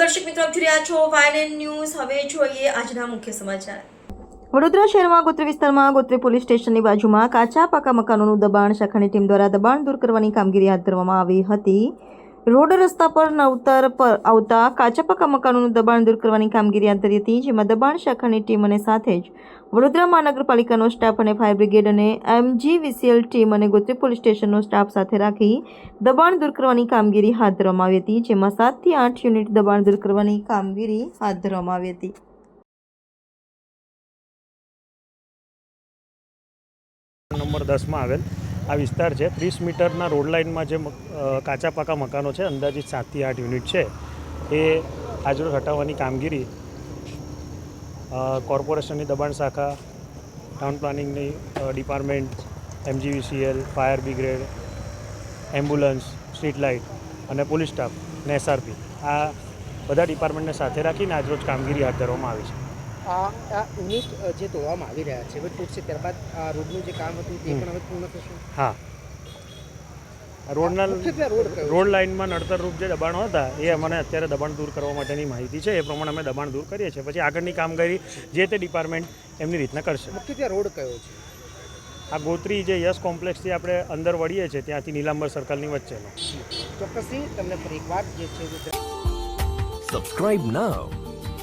દર્શક મિત્રો, આપ છો વાયનેન ન્યૂઝ હવે જોઈએ આજના મુખ્ય સમાચાર. વડોદરા શહેરમાં ગોત્રી વિસ્તારમાં ગોત્રી પોલીસ સ્ટેશનની બાજુમાં કાચા પાકા મકાનોનું દબાણ, શાખાની ટીમ દ્વારા દબાણ દૂર કરવાની કામગીરી હાથ ધરવામાં આવી હતી. રોડ રસ્તા પર નવતર પર આવતા કાચા મકાનોનું દબાણ દૂર કરવાની કામગીરી હાથ ધરી હતી, જેમાં દબાણ શાખાની ટીમ અને સાથે જ વડોદરા મહાનગરપાલિકાનો સ્ટાફ અને ફાયર બ્રિગેડ અને એમજીવીસીએલ ટીમ અને ગોત્રી પોલીસ સ્ટેશનનો સ્ટાફ સાથે રાખી દબાણ દૂર કરવાની કામગીરી હાથ ધરવામાં આવી હતી, જેમાં સાતથી આઠ યુનિટ દબાણ દૂર કરવાની કામગીરી હાથ ધરવામાં આવી હતી. નંબર દસમાં આવેલ. આ વિસ્તાર છે. ત્રીસ મીટરના રોડ લાઇનમાં જે કાચા પાકા મકાનો છે, અંદાજિત સાતથી આઠ યુનિટ છે. એ આજરોજ હટાવવાની કામગીરી કોર્પોરેશનની દબાણ શાખા, town પ્લાનિંગની department, MGVCL, fire brigade, ambulance, street light અને પોલીસ સ્ટાફ ને એસઆરપી આ બધા ડિપાર્ટમેન્ટને સાથે રાખીને આજરોજ કામગીરી હાથ ધરવામાં આવી છે. આ આ યુનિટ જે તોડવામાં આવી રહ્યા છે હવે તૂટશે ત્યારબાદ આ રોડનું જે કામ હતું તે પણ હવે પૂર્ણ થશે? હા. રોડના રોડ લાઇનમાં નડતરરૂપ જે દબાણો હતા એ અમને અત્યારે દબાણ દૂર કરવા માટેની માહિતી છે. એ પ્રમાણે અમે દબાણ દૂર કરીએ છીએ. પછી આગળની કામગીરી જે તે ડિપાર્ટમેન્ટ એમની રીતના કરશે. મુખ્યત્વે રોડ કયો છે? આ ગોત્રી જે યસ કોમ્પ્લેક્સથી આપણે અંદર વળીએ છીએ ત્યાંથી નીલાંબર સર્કલની વચ્ચેનો. ચોક્કસથી તમને ફરી એકવાર જે છે subscribe now